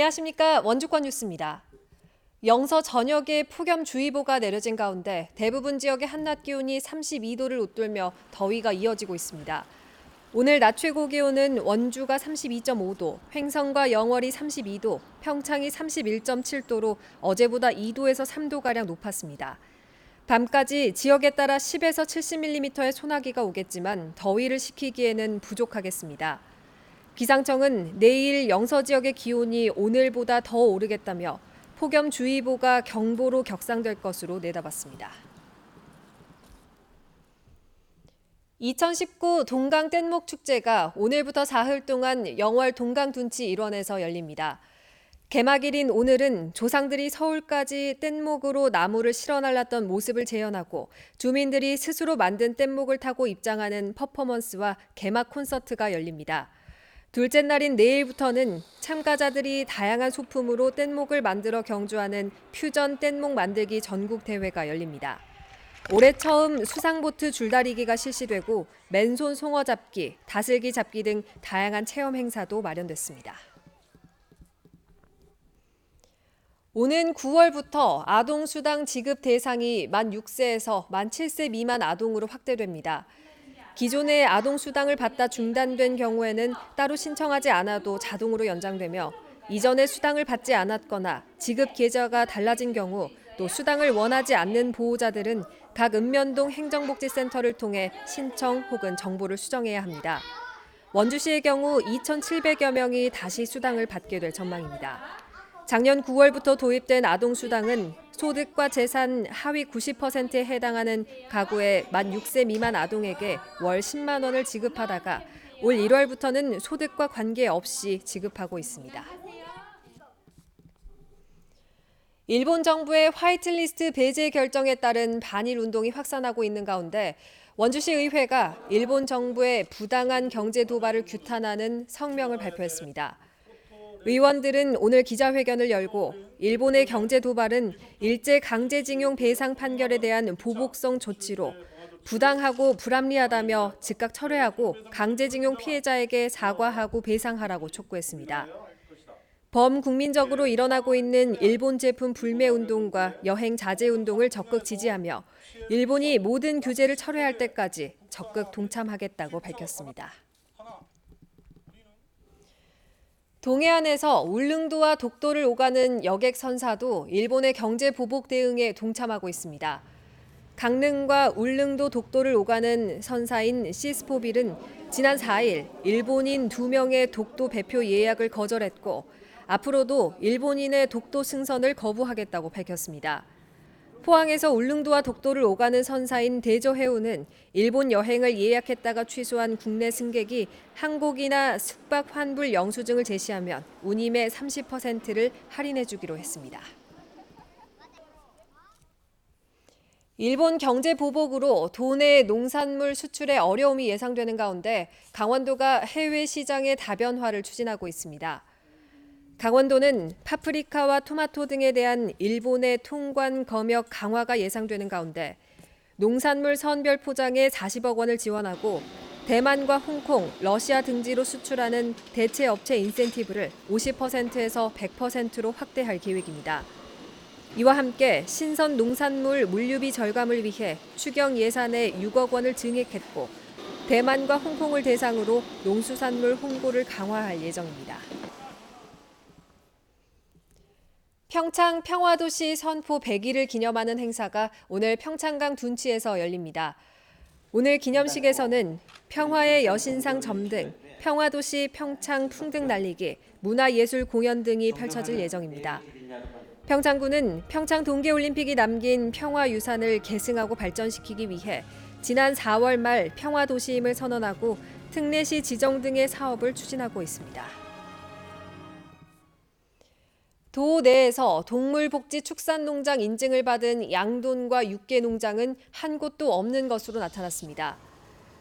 안녕하십니까 원주권 뉴스입니다. 영서 전역에 폭염주의보가 내려진 가운데 대부분 지역의 한낮 기온이 32도를 웃돌며 더위가 이어지고 있습니다. 오늘 낮 최고 기온은 원주가 32.5도, 횡성과 영월이 32도, 평창이 31.7도로 어제보다 2도에서 3도가량 높았습니다. 밤까지 지역에 따라 10에서 70mm의 소나기가 오겠지만 더위를 식히기에는 부족하겠습니다. 기상청은 내일 영서 지역의 기온이 오늘보다 더 오르겠다며 폭염주의보가 경보로 격상될 것으로 내다봤습니다. 2019 동강 뗏목 축제가 오늘부터 사흘 동안 영월 동강 둔치 일원에서 열립니다. 개막일인 오늘은 조상들이 서울까지 뗏목으로 나무를 실어 날랐던 모습을 재현하고 주민들이 스스로 만든 뗏목을 타고 입장하는 퍼포먼스와 개막 콘서트가 열립니다. 둘째 날인 내일부터는 참가자들이 다양한 소품으로 뗏목을 만들어 경주하는 퓨전 뗏목 만들기 전국 대회가 열립니다. 올해 처음 수상보트 줄다리기가 실시되고 맨손 송어 잡기, 다슬기 잡기 등 다양한 체험 행사도 마련됐습니다. 오는 9월부터 아동 수당 지급 대상이 만 6세에서 만 7세 미만 아동으로 확대됩니다. 기존의 아동 수당을 받다 중단된 경우에는 따로 신청하지 않아도 자동으로 연장되며 이전에 수당을 받지 않았거나 지급 계좌가 달라진 경우 또 수당을 원하지 않는 보호자들은 각 읍면동 행정복지센터를 통해 신청 혹은 정보를 수정해야 합니다. 원주시의 경우 2,700여 명이 다시 수당을 받게 될 전망입니다. 작년 9월부터 도입된 아동수당은 소득과 재산 하위 90%에 해당하는 가구의 만 6세 미만 아동에게 월 10만 원을 지급하다가 올 1월부터는 소득과 관계없이 지급하고 있습니다. 일본 정부의 화이트리스트 배제 결정에 따른 반일 운동이 확산하고 있는 가운데 원주시 의회가 일본 정부의 부당한 경제 도발을 규탄하는 성명을 발표했습니다. 의원들은 오늘 기자회견을 열고 일본의 경제 도발은 일제 강제징용 배상 판결에 대한 보복성 조치로 부당하고 불합리하다며 즉각 철회하고 강제징용 피해자에게 사과하고 배상하라고 촉구했습니다. 범국민적으로 일어나고 있는 일본 제품 불매 운동과 여행 자제 운동을 적극 지지하며 일본이 모든 규제를 철회할 때까지 적극 동참하겠다고 밝혔습니다. 동해안에서 울릉도와 독도를 오가는 여객 선사도 일본의 경제 보복 대응에 동참하고 있습니다. 강릉과 울릉도 독도를 오가는 선사인 시스포빌은 지난 4일 일본인 2명의 독도 배표 예약을 거절했고 앞으로도 일본인의 독도 승선을 거부하겠다고 밝혔습니다. 포항에서 울릉도와 독도를 오가는 선사인 대저해우는 일본 여행을 예약했다가 취소한 국내 승객이 항공이나 숙박 환불 영수증을 제시하면 운임의 30%를 할인해 주기로 했습니다. 일본 경제 보복으로 도내 농산물 수출에 어려움이 예상되는 가운데 강원도가 해외 시장의 다변화를 추진하고 있습니다. 강원도는 파프리카와 토마토 등에 대한 일본의 통관 검역 강화가 예상되는 가운데 농산물 선별 포장에 40억 원을 지원하고 대만과 홍콩, 러시아 등지로 수출하는 대체 업체 인센티브를 50%에서 100%로 확대할 계획입니다. 이와 함께 신선 농산물 물류비 절감을 위해 추경 예산에 6억 원을 증액했고 대만과 홍콩을 대상으로 농수산물 홍보를 강화할 예정입니다. 평창 평화도시 선포 100일을 기념하는 행사가 오늘 평창강 둔치에서 열립니다. 오늘 기념식에서는 평화의 여신상 점등, 평화도시 평창 풍등 날리기, 문화예술 공연 등이 펼쳐질 예정입니다. 평창군은 평창 동계올림픽이 남긴 평화 유산을 계승하고 발전시키기 위해 지난 4월 말 평화도시임을 선언하고 특례시 지정 등의 사업을 추진하고 있습니다. 도 내에서 동물복지축산농장 인증을 받은 양돈과 육개 농장은 한 곳도 없는 것으로 나타났습니다.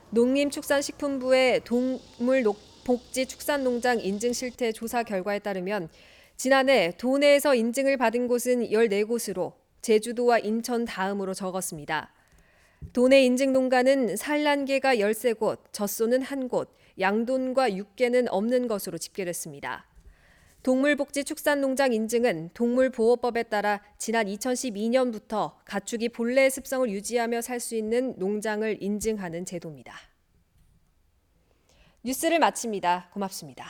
농림축산식품부의 동물복지축산농장 인증 실태 조사 결과에 따르면 지난해 도 내에서 인증을 받은 곳은 14곳으로 제주도와 인천 다음으로 적었습니다. 도내 인증 농가는 산란계가 13곳, 젖소는 1곳, 양돈과 육개는 없는 것으로 집계됐습니다. 동물복지축산농장 인증은 동물보호법에 따라 지난 2012년부터 가축이 본래의 습성을 유지하며 살 수 있는 농장을 인증하는 제도입니다. 뉴스를 마칩니다. 고맙습니다.